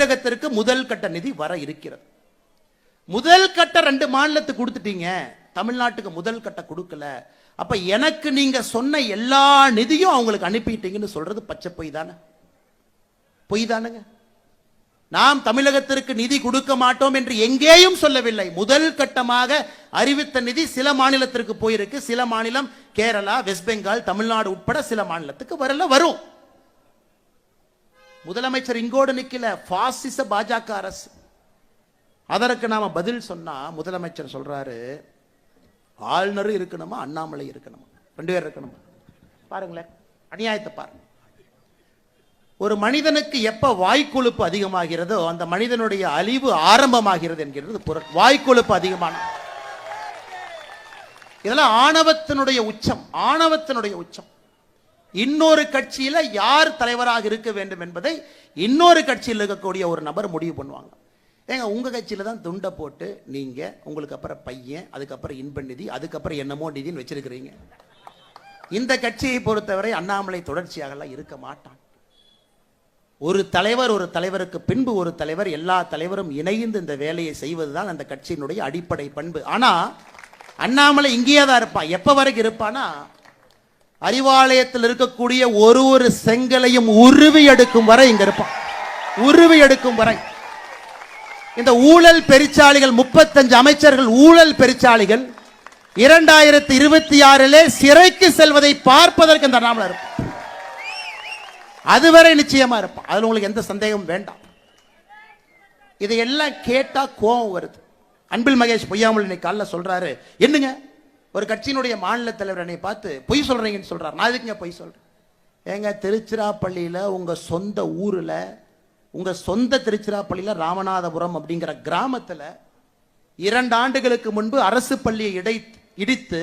தமிழகத்திற்கு முதல் கட்ட நிதி வர இருக்கிறது. முதல் கட்ட ரெண்டு மாநிலத்துக்கு கொடுத்துட்டீங்க. தமிழ்நாட்டுக்கு முதல் கட்ட கொடுக்கல. அப்ப எனக்கு நீங்க சொன்ன எல்லா நிதியும் அவங்களுக்கு அனுப்பிட்டீங்கன்னு சொல்றது பச்சை பொய் தானே? பொய் தானுங்க. நாம் தமிழகத்திற்கு நிதி கொடுக்க மாட்டோம் என்று எங்கேயும் சொல்லவில்லை. முதல் கட்டமாக அறிவித்த நிதி சில மாநிலத்திற்கு போயிருக்கு. சில மாநிலம் கேரளா வெஸ்ட் பெங்கால் தமிழ்நாடு உட்பட சில மாநிலத்துக்கு வரல வரும். முதலமைச்சர் இங்கோடு நிக்கல பாசிச பாஜக அரசு. அதற்கு நாம பதில் சொன்னா முதலமைச்சர் சொல்றாரு ஆளுநரும் இருக்கணுமா அண்ணாமலை இருக்கணுமா? ரெண்டு பேர் இருக்கணுமா? பாருங்களேன் அநியாயத்தை பாருங்க. ஒரு மனிதனுக்கு எப்ப வாய்க்கொழுப்பு அதிகமாகிறதோ அந்த மனிதனுடைய அழிவு ஆரம்பமாகிறது என்கிறது பொருள். வாய்க்கொழுப்பு அதிகமான. இதெல்லாம் ஆணவத்தினுடைய உச்சம் ஆணவத்தினுடைய உச்சம். இன்னொரு கட்சியில் யார் தலைவராக இருக்க வேண்டும் என்பதை இன்னொரு கட்சியில் இருக்கக்கூடிய ஒரு நபர் முடிவு பண்ணுவாங்க. ஏங்க உங்கள் கட்சியில் தான் துண்டை போட்டு நீங்கள் உங்களுக்கு அப்புறம் பையன் அதுக்கப்புறம் இன்ப நிதி அதுக்கப்புறம் என்னமோ நிதின்னு வச்சுருக்கிறீங்க. இந்த கட்சியை பொறுத்தவரை அண்ணாமலை தொடர்ச்சியாகலாம் இருக்க மாட்டான். ஒரு தலைவர் ஒரு தலைவருக்கு பின்பு ஒரு தலைவர் எல்லா தலைவரும் இணைந்து இந்த வேலையை செய்வதுதான் அந்த கட்சியினுடைய அடிப்படை பண்பு. ஆனால் அண்ணாமலை இங்கேயே தான் இருப்பான். எப்போ வரைக்கும் இருப்பானா? அறிவாலயத்தில் இருக்கக்கூடிய ஒரு ஒரு செங்கலையும் உருவி எடுக்கும் வரை இங்க இருப்பான். உருவி எடுக்கும் வரை. இந்த ஊழல் பெருச்சாளிகள் முப்பத்தஞ்சு அமைச்சர்கள் ஊழல் பெருச்சாளிகள் இரண்டாயிரத்தி இருபத்தி ஆறிலே சிறைக்கு செல்வதை பார்ப்பதற்கு இந்த நாமல இருப்பான். அதுவரை நிச்சயமா இருப்பான். அதில் உங்களுக்கு எந்த சந்தேகமும் வேண்டாம். இதையெல்லாம் கேட்டா கோபம் வருது. அன்பில் மகேஷ் பொய்யாமல் இன்னைக்கு காலைல சொல்றாரு. என்னங்க? ஒரு கட்சியினுடைய மாநில தலைவர் என்னை பார்த்து பொய் சொல்கிறீங்கன்னு சொல்கிறார் நான் எதுக்குங்க பொய் சொல்கிறேன் ஏங்க திருச்சிராப்பள்ளியில் உங்கள் சொந்த ஊரில் உங்கள் சொந்த திருச்சிராப்பள்ளியில் ராமநாதபுரம் அப்படிங்கிற கிராமத்தில் இரண்டு ஆண்டுகளுக்கு முன்பு அரசு பள்ளியை இடை இடித்து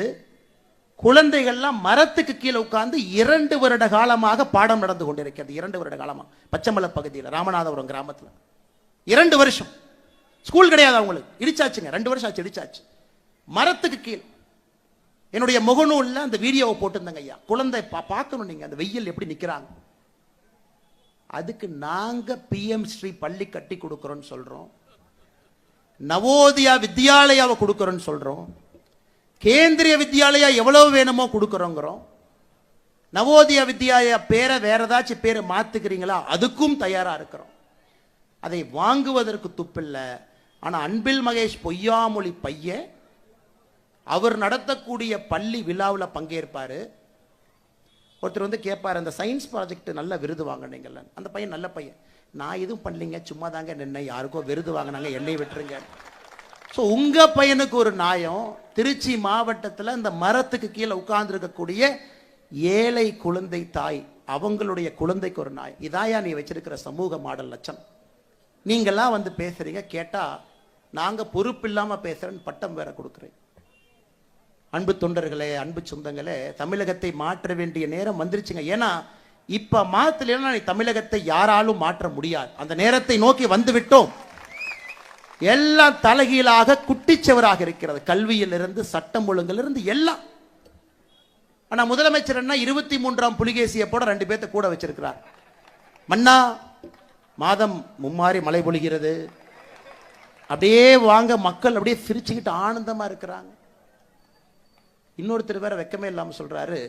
குழந்தைகள்லாம் மரத்துக்கு கீழே உட்கார்ந்து இரண்டு வருட காலமாக பாடம் நடந்து கொண்டிருக்கிறது. இரண்டு வருட காலமாக பச்சைமலை பகுதியில் ராமநாதபுரம் கிராமத்தில். இரண்டு வருஷம். ஸ்கூல் கிடையாது அவங்களுக்கு. இடிச்சாச்சுங்க. ரெண்டு வருஷம் ஆச்சு இடிச்சாச்சு. மரத்துக்கு கீழ். என்னுடைய முகநூலில் அந்த வீடியோவை போட்டிருந்தேங்க ஐயா. குழந்தை பா பார்க்கணும் நீங்கள் அந்த வெயில் எப்படி நிற்கிறாங்க அதுக்கு நாங்கள் பிஎம் ஸ்ரீ பள்ளி கட்டி கொடுக்குறோன்னு சொல்கிறோம் நவோதயா வித்யாலயாவை கொடுக்குறோன்னு சொல்கிறோம் கேந்திரிய வித்யாலயா எவ்வளவு வேணுமோ கொடுக்குறோங்கிறோம். நவோதய வித்யாலயா பேரை வேற ஏதாச்சும் பேரை மாத்துக்கிறீங்களா? அதுக்கும் தயாரா இருக்கிறோம். அதை வாங்குவதற்கு துப்பில்லை. ஆனா அன்பில் மகேஷ் பொய்யாமொழி பையன் அவர் நடத்தக்கூடிய பள்ளி விழாவில் பங்கேற்பார். ஒருத்தர் வந்து கேட்பார் அந்த சயின்ஸ் ப்ராஜெக்ட் நல்ல விருது வாங்கினீங்கல்ல. அந்த பையன் நல்ல பையன். நான் எதுவும் பண்ணலைங்க சும்மா தாங்க நின்ன யாருக்கோ விருது வாங்கினாங்க என்னை விட்டுருங்க. ஸோ உங்கள் பையனுக்கு ஒரு நியாயம் திருச்சி மாவட்டத்தில் இந்த மரத்துக்கு கீழே உட்கார்ந்துருக்கக்கூடிய ஏழை குழந்தை தாய் அவங்களுடைய குழந்தைக்கு ஒரு நாய் இதாயா நீ வச்சிருக்கிற சமூக மாடல் லட்சம்? நீங்களாம் வந்து பேசுகிறீங்க கேட்டால் நாங்கள் பொறுப்பு பேசுகிறேன்னு பட்டம் வேற கொடுக்குறேன். அன்பு தொண்டர்களே அன்பு சொந்தங்களே தமிழகத்தை மாற்ற வேண்டிய நேரம் வந்துருச்சுங்க. ஏன்னா இப்ப மாத்தலைன்னா நீ தமிழகத்தை யாராலும் மாற்ற முடியாது. அந்த நேரத்தை நோக்கி வந்து விட்டோம் எல்லாம் தலைகீழாக குட்டிச்சவராக இருக்கிறது. கல்வியிலிருந்து சட்டம் ஒழுங்கிலிருந்து எல்லாம். ஆனா முதலமைச்சர் என்ன இருபத்தி மூன்றாம் புலிகேசியை போட ரெண்டு பேர்த்த கூட வச்சிருக்கிறார். மன்னா மாதம் மும்மாறி மழை பொழிகிறது. அப்படியே வாங்க மக்கள் அப்படியே சிரிச்சுக்கிட்டு ஆனந்தமா இருக்கிறாங்க. இன்னொருத்தர் வேற வெக்கமே இல்லாமல் சொல்றாரு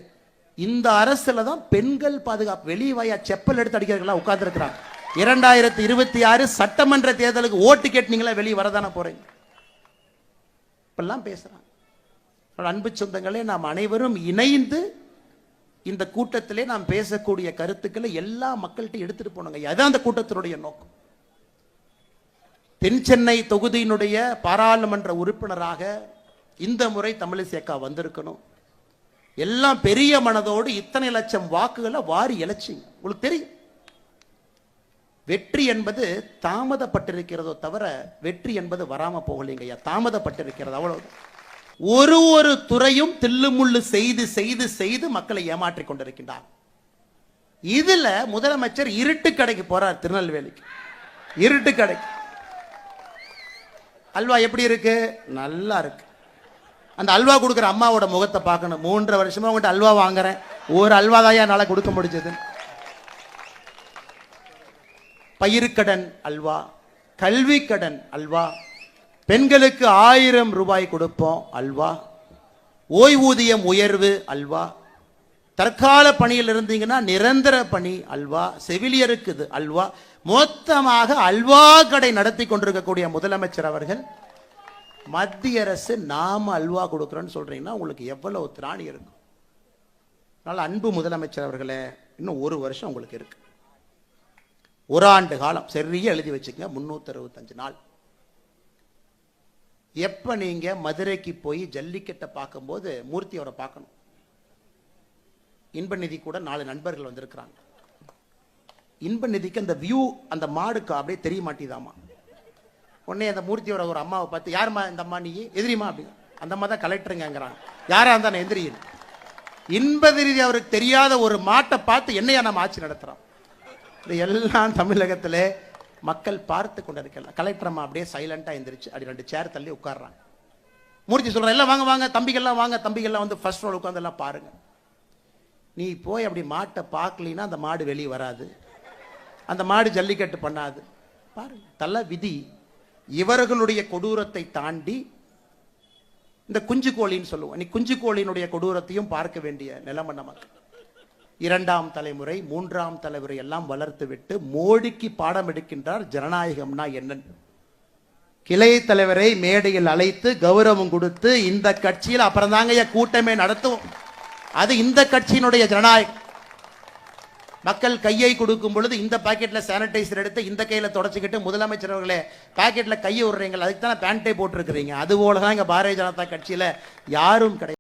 இந்த அரசுல தான் பெண்கள் பாதுகாப்பு வெளியே வாயா செப்பல் எடுத்து அடிக்கிறவங்களாம் உட்கார்ந்துருக்கிறாங்க. இரண்டாயிரத்தி இருபத்தி ஆறு சட்டமன்ற தேர்தலுக்கு ஓட்டு கேட்டீங்களா வெளியே வரதானே போறீங்க? இப்பெல்லாம் பேசுறாங்க. அன்பு சொந்தங்களே நாம் அனைவரும் இணைந்து இந்த கூட்டத்திலே நாம் பேசக்கூடிய கருத்துக்களை எல்லா மக்கள்கிட்ட எடுத்துட்டு போனோங்க அதான் அந்த கூட்டத்தினுடைய நோக்கம். தென் சென்னை தொகுதியினுடைய பாராளுமன்ற உறுப்பினராக இந்த முறை தமிழிசேக்கா வந்திருக்கணும். எல்லாம் பெரிய மனதோடு இத்தனை லட்சம் வாக்குகளை வாரி இழைச்சிங்க. உங்களுக்கு தெரியும். வெற்றி என்பது தாமதப்பட்டிருக்கிறதோ தவிர வெற்றி என்பது வராம போகலைங்க ஐயா. தாமதப்பட்டிருக்கிறது அவ்வளவு ஒரு ஒரு துறையும் தில்லுமுள்ளு செய்து செய்து செய்து மக்களை ஏமாற்றிக் கொண்டிருக்கின்றார். இதுல முதலமைச்சர் இருட்டு கடைக்கு போறார் திருநெல்வேலிக்கு. இருட்டு கடைக்கு. அல்வா எப்படி இருக்கு? நல்லா இருக்கு. அந்த அல்வா கொடுக்குற அம்மாவோட முகத்தை பார்க்கணும். மூன்றரை வருஷமா உங்கள்கிட்ட அல்வா வாங்குறேன். ஒரு அல்வா தான் என்னால் கொடுக்க முடிஞ்சது? பயிருக்கடன் அல்வா கல்வி கடன் அல்வா பெண்களுக்கு ஆயிரம் ரூபாய் கொடுப்போம் அல்வா ஓய்வூதியம் உயர்வு அல்வா தற்கால பணியில் இருந்தீங்கன்னா நிரந்தர பணி அல்வா செவிலியருக்கு இது அல்வா. மொத்தமாக அல்வா கடை நடத்தி கொண்டிருக்கக்கூடிய முதலமைச்சர் அவர்கள் மத்திய அரசு நாம அல்வா கொடுக்குறோன்னு சொல்றீங்கன்னா உங்களுக்கு எவ்வளவு திராணி இருக்கும்? அதனால அன்பு முதலமைச்சர் அவர்களே இன்னும் ஒரு வருஷம் உங்களுக்கு இருக்கு. ஒரு ஆண்டு காலம் சரியா எழுதி வச்சுக்கங்க முன்னூத்தி அறுபத்தஞ்சு நாள். எப்ப நீங்க மதுரைக்கு போய் ஜல்லிக்கட்டை பார்க்கும்போது மூர்த்தி அவரை பார்க்கணும். இன்ப நிதி கூட நாலு நண்பர்கள் வந்திருக்கிறாங்க. இன்ப நிதிக்கு அந்த வியூ அந்த மாடுக்கு அப்படியே தெரிய மாட்டேதாமா? உடனே அந்த மூர்த்தியோட ஒரு அம்மாவை பார்த்து யாருமா இந்த அம்மா நீ? எதிரிமா அப்படின்னு. அந்த அம்மா தான் கலெக்டருங்கிறாங்க யாரா இருந்தா நான் எதிரியின் இன்ப அவருக்கு தெரியாத ஒரு மாட்டை பார்த்து என்னையா நம்ம ஆட்சி நடத்துகிறோம் இது எல்லாம் தமிழகத்தில் மக்கள் பார்த்து கொண்டிருக்கலாம். கலெக்டர் அம்மா அப்படியே சைலண்டாக எந்திரிச்சு அப்படி ரெண்டு சேர் தள்ளி உட்காடுறாங்க மூர்த்தி சொல்கிறேன் எல்லாம் வாங்க வாங்க தம்பிகள்லாம் வாங்க தம்பிகள்லாம் வந்து ஃபர்ஸ்ட் ரோல் உட்காந்து எல்லாம் பாருங்கள் நீ போய் அப்படி மாட்டை பார்க்கலினா அந்த மாடு வெளியே வராது. அந்த மாடு ஜல்லிக்கட்டு பண்ணாது. பாருங்க தள்ள விதி. இவர்களுடைய கொடூரத்தை தாண்டி இந்த குஞ்சு கோழின்னு சொல்லுவோம். நீ குஞ்சு கோழியினுடைய கொடூரத்தையும் பார்க்க வேண்டிய நிலைமை நமக்கு. இரண்டாம் தலைமுறை மூன்றாம் தலைமுறை எல்லாம் வளர்த்து விட்டு மோடிக்கு பாடம் எடுக்கின்றார் ஜனநாயகம்னா என்னன்னு. கிளை தலைவரை மேடையில் அழைத்து கௌரவம் கொடுத்து இந்த கட்சியில் அப்புறம் தாங்க கூட்டமே நடத்துவோம். அது இந்த கட்சியினுடைய ஜனநாயகம். மக்கள் கையை கொடுக்கும் பொழுது இந்த பாக்கெட்ல சானிடைசர் எடுத்து இந்த கையில தொடச்சிக்கிட்டு முதலமைச்சர் அவர்களே பாக்கெட்ல கையை விடுறீங்க அதுக்கு தானே பேண்டே போட்டிருக்கிறீங்க. அதுபோல தான் இங்க பாரதிய ஜனதா கட்சியில யாரும் கிடையாது.